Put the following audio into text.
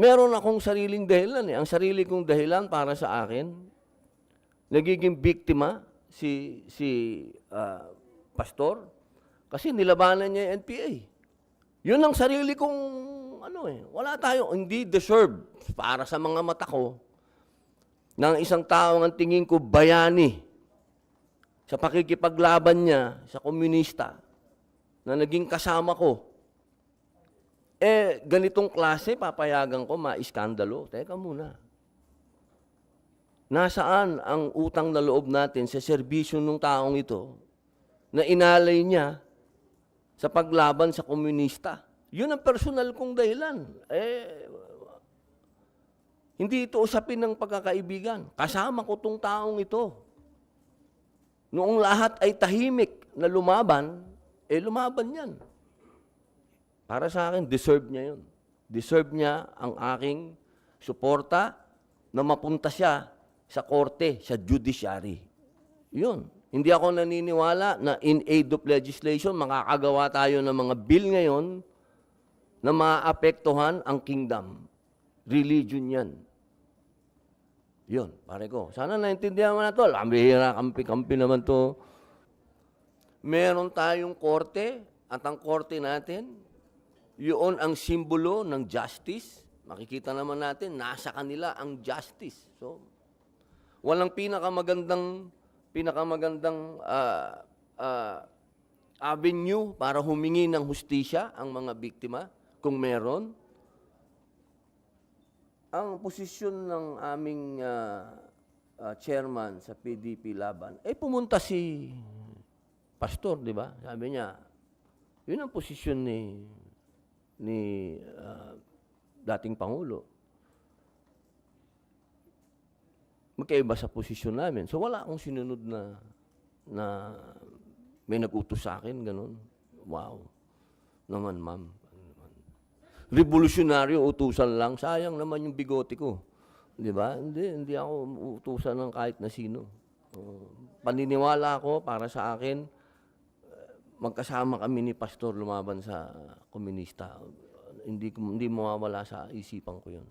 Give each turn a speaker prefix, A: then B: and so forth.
A: meron akong sariling dahilan eh. Ang sarili kong dahilan para sa akin, nagiging biktima si si ah, pastor kasi nilabanan niya yung NPA. Yun ang sarili kong ano eh. Wala tayo hindi deserve para sa mga mata ko ng isang tao ang tingin ko bayani sa pakikipaglaban niya sa komunista na naging kasama ko. Eh, ganitong klase, papayagan ko, maiskandalo. Teka muna. Nasaan ang utang na loob natin sa serbisyo ng taong ito na inalay niya sa paglaban sa komunista? Yun ang personal kong dahilan. Eh, hindi ito usapin ng pagkakaibigan. Kasama ko tong taong ito. Noong lahat ay tahimik na lumaban, eh lumaban yan. Para sa akin, deserve niya yun. Deserve niya ang aking suporta na mapunta siya sa korte, sa judiciary. Yun. Hindi ako naniniwala na in aid of legislation, makakagawa tayo ng mga bill ngayon na maapektuhan ang kingdom. Religion yan. Yun, pare ko. Sana naintindihan mo na to. Lambihira, kampi-kampi naman to. Meron tayong korte at ang korte natin, yun ang simbolo ng justice. Makikita naman natin, nasa kanila ang justice. So, walang pinakamagandang pinakamagandang ah, ah, avenue para humingi ng hustisya ang mga biktima kung meron. Ang posisyon ng aming ah, ah, chairman sa PDP Laban, eh pumunta si pastor, di ba? Sabi niya, yun ang posisyon ni ni ah, dating Pangulo. Magkaiba sa posisyon namin. So wala akong sinunod na na may nag-utos sa akin, ganun. Wow. Naman, ma'am. Revolusyonaryo, utusan lang. Sayang naman yung bigote ko. Di ba? Hindi, hindi ako utusan ng kahit na sino. Uh, paniniwala ako para sa akin, uh, magkasama kami ni Pastor lumaban sa komunista. hindi, hindi mawawala sa isipan ko yun.